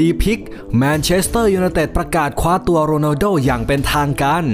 ดีพลิก แมนเชสเตอร์ยูไนเต็ดประกาศคว้าตัวโรนัลโดอย่างเป็นทางการ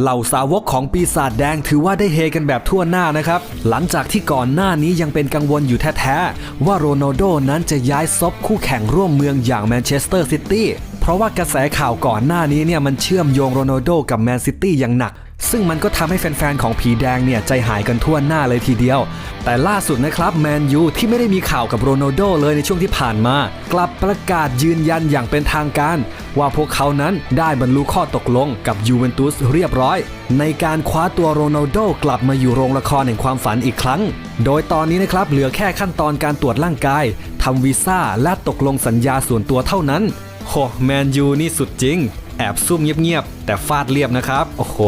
เหล่าสาวกของปีศาจแดงถือว่าได้เฮกันแบบทั่วหน้านะครับ หลังจากที่ก่อนหน้านี้ยังเป็นกังวลอยู่แท้ๆ ว่าโรนัลโดนั้นจะย้ายซบคู่แข่งร่วมเมืองอย่างแมนเชสเตอร์ซิตี้เพราะว่ากระแสข่าวก่อนหน้านี้เนี่ยมันเชื่อมโยงโรนัลโดกับแมนซิตี้อย่างหนัก ซึ่งมันก็ทำให้แฟนๆ ของผีแดงเนี่ยใจหายกันทั่วหน้าเลยทีเดียว แต่ล่าสุดนะครับแมนยูที่ไม่ได้มีข่าวกับโรนัลโดเลยในช่วงที่ผ่านมา กลับประกาศยืนยันอย่างเป็นทางการ ว่าพวกเขานั้นได้บรรลุข้อตกลงกับยูเวนตุสเรียบร้อย ในการคว้าตัวโรนัลโดกลับมาอยู่โรงละครแห่งความฝันอีกครั้ง โดยตอนนี้นะครับเหลือแค่ขั้นตอนการตรวจร่างกายทำวีซ่าและตกลงสัญญาส่วนตัวเท่านั้นโหแมนยูนี่สุดจริง แอบซุ่มเงียบๆแต่ฟาดเรียบนะครับ โอ้โห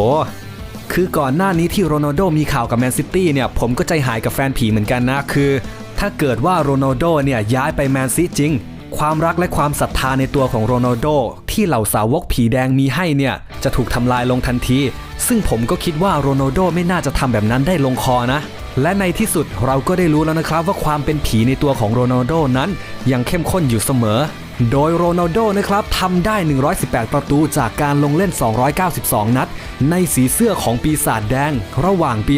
คือก่อนหน้านี้ที่โรนัลโดมีข่าวกับแมนซิตี้เนี่ยผมก็ใจหายกับแฟนผีเหมือนกันนะคือ ถ้าเกิดว่าโรนัลโดเนี่ยย้ายไปแมนซิจริง ความรักและความศรัทธาในตัวของโรนัลโดที่เหล่าสาวกผีแดงมีให้เนี่ยจะถูกทำลายลงทันที ซึ่งผมก็คิดว่าโรนัลโดไม่น่าจะทำแบบนั้นได้ลงคอนะและในที่สุดเราก็ได้รู้แล้วนะครับว่าความเป็นผีในตัวของโรนัลโดนั้นยังเข้มข้นอยู่เสมอ โดยโรนัลโดนะครับทำได้ 118 ประตูจากการลงเล่น 292 นัด ในสีเสื้อของปีศาจแดง ระหว่างปี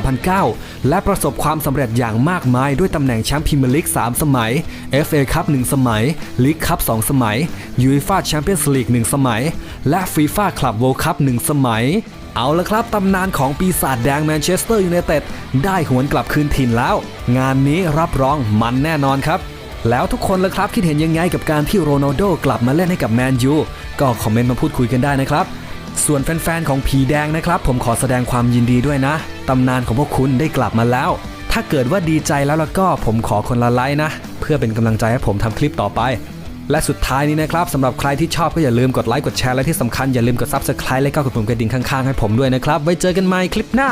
2003-2009 และประสบความสำเร็จอย่างมากมายด้วยตำแหน่งแชมป์พรีเมียร์ลีก 3 สมัย FA คัพ1สมัย ลีกคัพ2สมัยยูฟ่าแชมเปี้ยนส์ลีก1สมัย และฟีฟ่าคลับเวิลด์คัพ1สมัยเอาละครับ ตำนานของปีศาจแดงแมนเชสเตอร์ยูไนเต็ดได้หวนกลับคืนถิ่นแล้ว งานนี้รับรองมันแน่นอนครับ แล้วทุกคนล่ะครับคิดเห็นยังไงกับการที่โรนัลโดกลับมาเล่นให้กับแมนยูก็คอมเมนต์มาพูดคุยกันได้นะครับ ส่วนแฟนๆของผีแดงนะครับ ผมขอแสดงความยินดีด้วยนะ ตำนานของพวกคุณได้กลับมาแล้ว ถ้าเกิดว่าดีใจแล้วแล้วก็ผมขอคนละไลค์นะ เพื่อเป็นกำลังใจให้ผมทำคลิปต่อไป และสุดท้ายนี้นะครับสำหรับใครที่ชอบก็อย่าลืมกดไลค์กดแชร์และที่สำคัญอย่าลืมกด Subscribe และก็กดปุ่มกระดิ่งข้างๆให้ผมด้วยนะครับไว้เจอกันใหม่คลิปหน้า